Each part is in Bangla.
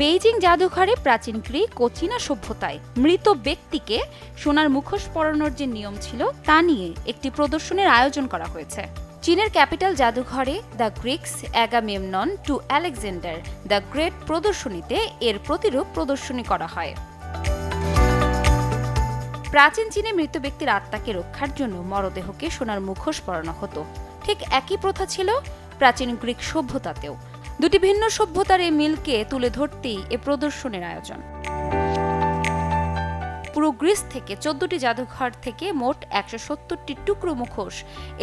বেইজিং জাদুঘরে প্রাচীন গ্রিক ও চীনা সভ্যতায় মৃত ব্যক্তিকে সোনার মুখোশ পরানোর যে নিয়ম ছিল, তা নিয়ে একটি প্রদর্শনীর আয়োজন করা হয়েছে। চীনের ক্যাপিটাল জাদুঘরে the Greeks Agamemnon to Alexander the Great প্রদর্শনীতে এর প্রতিরূপ প্রদর্শনী করা হয়। প্রাচীন চীনে মৃত ব্যক্তির আত্মাকে রক্ষার জন্য মরদেহকে সোনার মুখোশ পরানো হতো। ঠিক একই প্রথা ছিল প্রাচীন গ্রিক সভ্যতাতেও। দুটি ভিন্ন সভ্যতার এই মিলকে তুলে ধরতেই এ প্রদর্শনীর আয়োজন। পুরো গ্রিস থেকে চোদ্দটি জাদুঘর থেকে মোট একশো সত্তরটি টুকরো মুখোশ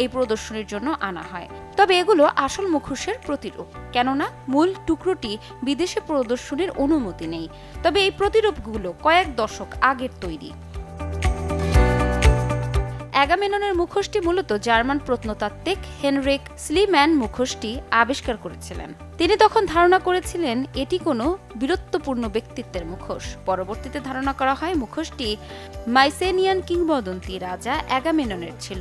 এই প্রদর্শনীর জন্য আনা হয়। তবে এগুলো আসল মুখোশের প্রতিরূপ, কেননা মূল টুকরোটি বিদেশে প্রদর্শনীর অনুমতি নেই। তবে এই প্রতিরূপগুলো কয়েক দশক আগের তৈরি। অ্যাগামেননের মুখোশটি মূলত জার্মান প্রত্নতাত্ত্বিক হেনরিক স্লিম্যান মুখোশটি আবিষ্কার করেছিলেন। তিনি তখন ধারণা করেছিলেন এটি কোনো বীরত্বপূর্ণ ব্যক্তিত্বের মুখোশ। পরবর্তীতে ধারণা করা হয় মুখোশটি মাইসেনিয়ান কিংবদন্তি রাজা অ্যাগামেননের ছিল।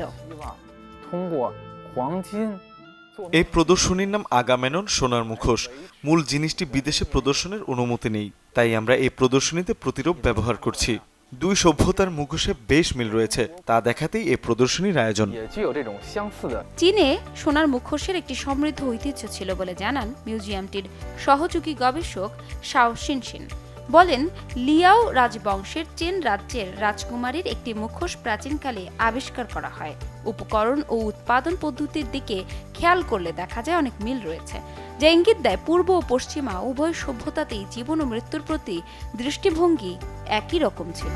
এই প্রদর্শনীর নাম আগামেনন সোনার মুখোশ। মূল জিনিসটি বিদেশে প্রদর্শনের অনুমতি নেই তাই আমরা এই প্রদর্শনীতে প্রতিরূপ ব্যবহার করছি। দুই সভ্যতার মুখোশে বেশ মিল রয়েছে তা দেখাতেই এ প্রদর্শনীর আয়োজন। চীনে সোনার মুখোশের একটি সমৃদ্ধ ঐতিহ্য ছিল বলে জানান মিউজিয়ামটির সহযোগী গবেষক শাও শিনশিন। বলেন লিয়াও রাজবংশের চেন রাজ্যের রাজকুমারীর একটি মুখোশ প্রাচীনকালে আবিষ্কার করা হয়। উপকরণ ও উৎপাদন পদ্ধতির দিকে খেয়াল করলে দেখা যায় অনেক মিল রয়েছে। যা ইঙ্গিত দেয়, পূর্ব ও পশ্চিমা উভয় সভ্যতাতেই জীবন ও মৃত্যুর প্রতি দৃষ্টিভঙ্গি একই রকম ছিল।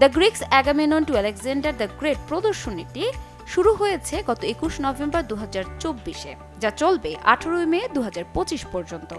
The Greeks Agamemnon to Alexander the Great প্রদর্শনীটি শুরু হয়েছে গত একুশ নভেম্বর দু হাজার চব্বিশে, যা চলবে আঠেরোই মে দু পঁচিশ পর্যন্ত।